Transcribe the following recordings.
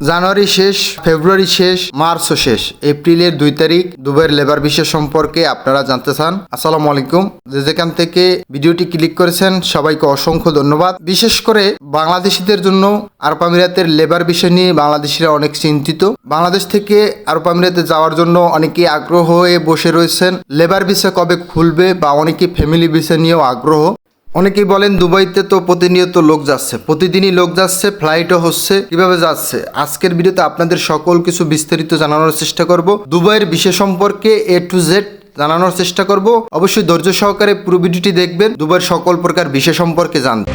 জানুয়ারি শেষ, ফেব্রুয়ারি শেষ, মার্চও শেষ। এপ্রিলের দুই তারিখ, দুবাইয়ের লেবার বিষয় সম্পর্কে আপনারা জানতে চান। আসসালামু আলাইকুম। যে যেখান থেকে ভিডিওটি ক্লিক করেছেন, সবাইকে অসংখ্য ধন্যবাদ। বিশেষ করে বাংলাদেশিদের জন্য আরব আমিরাতের লেবার বিষয় নিয়ে বাংলাদেশিরা অনেক চিন্তিত। বাংলাদেশ থেকে আরব আমিরাতে যাওয়ার জন্য অনেকেই আগ্রহ হয়ে বসে রয়েছেন। লেবার ভিসা কবে খুলবে বা অনেকে ফ্যামিলি বিষয় নিয়েও আগ্রহ। অনেকেই বলেন, দুবাইতে তো প্রতিনিয়ত লোক যাচ্ছে। প্রতিদিনই লোক যাচ্ছে, ফ্লাইটও হচ্ছে, কীভাবে যাচ্ছে? আজকের ভিডিওতে আপনাদের সকল কিছু বিস্তারিত জানানোর চেষ্টা করব। দুবাইয়ের বিশেষ সম্পর্কে এ টু জেড জানানোর চেষ্টা করব। অবশ্যই ধৈর্য সহকারে পুরো ভিডিওটি দেখবেন, দুবাইয়ের সকল প্রকার বিশেষ সম্পর্কে জানতে।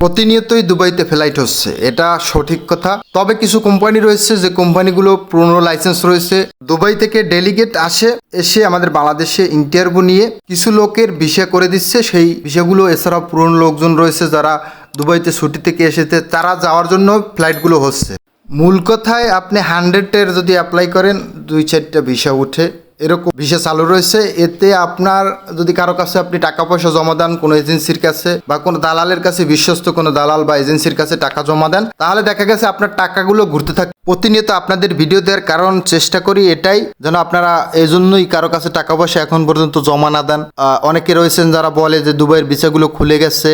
প্রতিনিয়তই দুবাইতে ফ্লাইট হচ্ছে। এটা সঠিক কথা। তবে কিছু কোম্পানি রয়েছে যে কোম্পানিগুলো পুরনো লাইসেন্স রয়েছে। দুবাই থেকে ডেলিগেট আসে, এসে আমাদের বাংলাদেশে ইন্টারভিউ নিয়ে কিছু লোকের ভিসা করে দিচ্ছে। সেই ভিসাগুলো এছাড়াও পুরনো লোকজন রয়েছে যারা দুবাইতে ছুটি থেকে এসেছে, তারা যাওয়ার জন্য ফ্লাইটগুলো হচ্ছে। মূল কথায় আপনি হান্ড্রেডের যদি অ্যাপ্লাই করেন দুই চারটা ভিসা উঠে। এরকম বিশেষ আলো রয়েছে। এতে আপনার যদি কারও কাছে আপনি টাকা পয়সা জমা দেন, কোনো এজেন্সির কাছে বা কোনো দালালের কাছে, বিশ্বস্ত কোনো দালাল বা এজেন্সির কাছে টাকা জমা দেন, তাহলে দেখা গেছে আপনার টাকাগুলো ঘুরতে থাকে। প্রতিনিয়ত আপনাদের ভিডিও দেওয়ার কারণ চেষ্টা করি এটাই, যেন আপনারা এই জন্যই কারও কাছে টাকা পয়সা এখন পর্যন্ত জমা না দেন। অনেকে রয়েছেন যারা বলে যে দুবাইয়ের ভিসাগুলো খুলে গেছে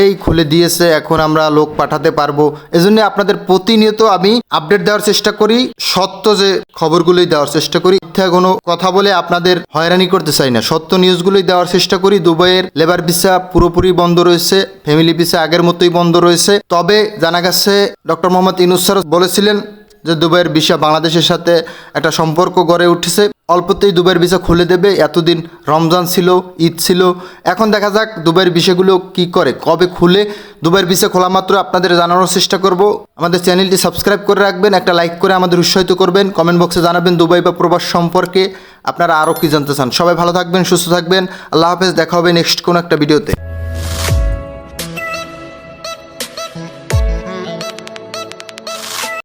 এই খুলে দিয়েছে, এখন আমরা লোক পাঠাতে পারব। এজন্য আপনাদের প্রতিনিয়ত আমি আপডেট দেওয়ার চেষ্টা করি, সত্য যে খবরগুলোই দেওয়ার চেষ্টা করি, মিথ্যা কোনো কথা বলে আপনাদের হয়রানি করতে চাই না। সত্য নিউজগুলোই দেওয়ার চেষ্টা করি, দুবাইয়ের লেবার ভিসা পুরোপুরি বন্ধ রয়েছে ফ্যামিলি ভিসা আগের মতোই বন্ধ রয়েছে। তবে জানা গেছে, ডক্টর মোহাম্মদ ইনুসার বলেছিলেন যে দুবাইয়ের ভিসা বাংলাদেশের সাথে একটা সম্পর্ক গড়ে উঠেছে। অল্পতেই দুবাইয়ের ভিসা খুলে দেবে। এতদিন রমজান ছিল, ঈদ ছিল। এখন দেখা যাক দুবাইয়ের ভিসাগুলো কি করে, কবে খুলে। দুবাইয়ের ভিসা খোলা মাত্র আপনাদের জানানোর চেষ্টা করব। আমাদের চ্যানেলটি সাবস্ক্রাইব করে রাখবেন, একটা লাইক করে আমাদের উৎসাহিত করবেন। কমেন্ট বক্সে জানাবেন দুবাই বা প্রবাস সম্পর্কে। আপনারা আরও কি জানতে চান? সবাই ভালো থাকবেন, সুস্থ থাকবেন। আল্লাহ হাফেজ, দেখা হবে নেক্সট কোনো একটা ভিডিওতে।